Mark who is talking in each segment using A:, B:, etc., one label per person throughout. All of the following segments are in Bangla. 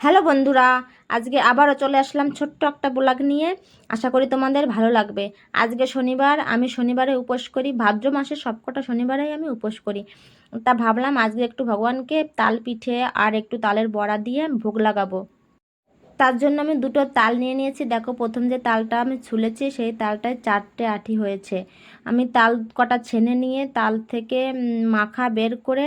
A: হ্যালো বন্ধুরা, আজকে আবারও চলে আসলাম ছোট্ট একটা ব্লগ নিয়ে। আশা করি তোমাদের ভালো লাগবে। আজকে শনিবার, আমি শনিবারে উপোস করি, ভাদ্র মাসের সবকটা শনিবারেই আমি উপোস করি। তা ভাবলাম আজকে একটু ভগবানকে তাল পিঠে আর একটু তালের বড়া দিয়ে ভোগ লাগাবো। তার জন্য আমি দুটো তাল নিয়ে নিয়েছি। দেখো, প্রথম যে তালটা আমি ছুলেছি, সেই তালটায় চারটে আঠি হয়েছে। আমি তাল কটা ছেনে নিয়ে তাল থেকে মাখা বের করে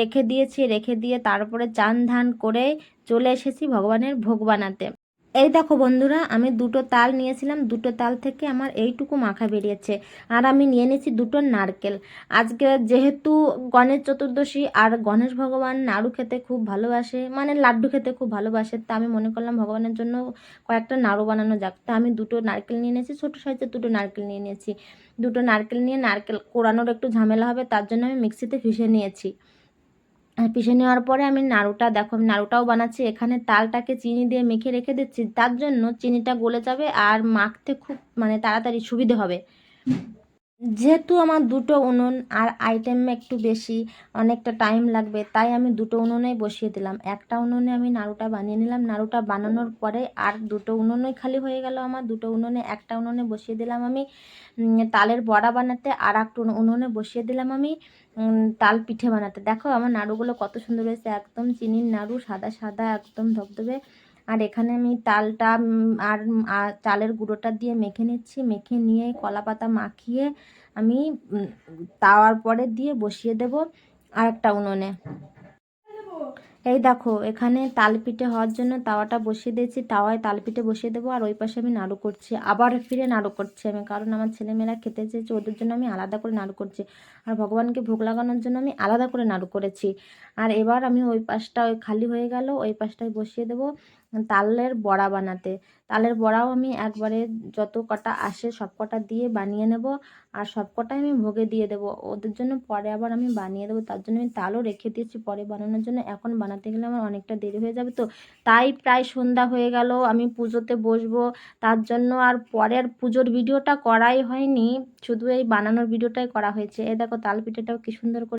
A: রেখে দিয়েছি, রেখে দিয়ে তারপরে চান ধান করে চলে এসেছি ভগবানের ভোগ বানাতে। এই দেখো বন্ধুরা, আমি দুটো তাল নিয়েছিলাম, দুটো তাল থেকে আমার এইটুকু মাখা বেরিয়েছে। আর আমি নিয়ে নিয়েছি দুটো নারকেল। আজকে যেহেতু গণেশ চতুর্দশী আর গণেশ ভগবান নাড়ু খেতে খুব ভালোবাসে মানে লাড্ডু খেতে খুব ভালোবাসে, তা আমি মনে করলাম ভগবানের জন্য কয়েকটা নাড়ু বানানো যাক। তা আমি দুটো নারকেল নিয়ে নিয়েছি, ছোটো সাইজের দুটো নারকেল নিয়ে নিয়েছি। দুটো নারকেল নিয়ে নারকেল কোরানোর একটু ঝামেলা হবে, তার জন্য আমি মিক্সিতে পিষে নিয়েছি। পিষে নেওয়ার পরে আমি নাড়ুটা দেখো, আমি নাড়ুটাও বানাচ্ছি। এখানে তালটাকে চিনি দিয়ে মেখে রেখে দিচ্ছি। তার জন্য চিনিটা গলে যাবে আর মাখতে খুব মানে তাড়াতাড়ি সুবিধে হবে। যেহেতু আমার দুটো উনুন আর আইটেম একটু বেশি, অনেকটা টাইম লাগবে, তাই আমি দুটো উনুনেই বসিয়ে দিলাম। একটা উনুনে আমি নাড়ুটা বানিয়ে নিলাম। নাড়ুটা বানানোর পরে আর দুটো উনুনই খালি হয়ে গেল আমার। দুটো উনুনে, একটা উনুনে বসিয়ে দিলাম আমি। তালের বড়া বানাতে আর একটা উনুনে বসিয়ে দিলাম আমি। তাল পিঠে বানাতে। দেখো আমার নাড়ুগুলো কত সুন্দর হয়েছে, একদম চিনির নাড়ু, সাদা সাদা, একদম ধবধবে। আর এখানে আমি তালটা আর চালের গুঁড়োটা দিয়ে মেখে নিচ্ছি। মেখে নিয়ে কলা পাতা মাখিয়ে আমি তাওয়ার পরে দিয়ে বসিয়ে দেব আর একটা উনুনে। এই দেখো, এখানে তালপিঠে হওয়ার জন্য তাওয়াটা বসিয়ে দিয়েছি। তাওয়ায় তালপিঠে বসিয়ে দেবো আর ওই পাশে আমি নাড়ু করছি। আবার ফিরে নাড়ু করছি আমি, কারণ আমার ছেলেমেয়েরা খেতে চেয়েছে, ওদের জন্য আমি আলাদা করে নাড়ু করছি। আর ভগবানকে ভোগ লাগানোর জন্য আমি আলাদা করে নাড়ু করেছি। আর এবার আমি ওই পাশটা ওই খালি হয়ে গেল, ওই পাশটায় বসিয়ে দেবো। তালের বড়া বানাতে। তালের বড়াও আমি একবারে যত কটা আসে সব কটা দিয়ে বানিয়ে নেব আর সব কটাই আমি ভোগে দিয়ে দেবো। ওদের জন্য পরে আবার আমি বানিয়ে দেবো, তার জন্য আমি তালও রেখে দিয়েছি পরে বানানোর জন্য। এখন বানাতে গেলে আমার অনেকটা দেরি হয়ে যাবে তো। তাই প্রায় সন্ধ্যা হয়ে গেল, আমি পুজোতে বসবো। তার জন্য আর পরের পুজোর ভিডিওটা করাই হয়নি, শুধু এই বানানোর ভিডিওটাই করা হয়েছে। এ দেখো তাল পিঠেটাও কি সুন্দর করে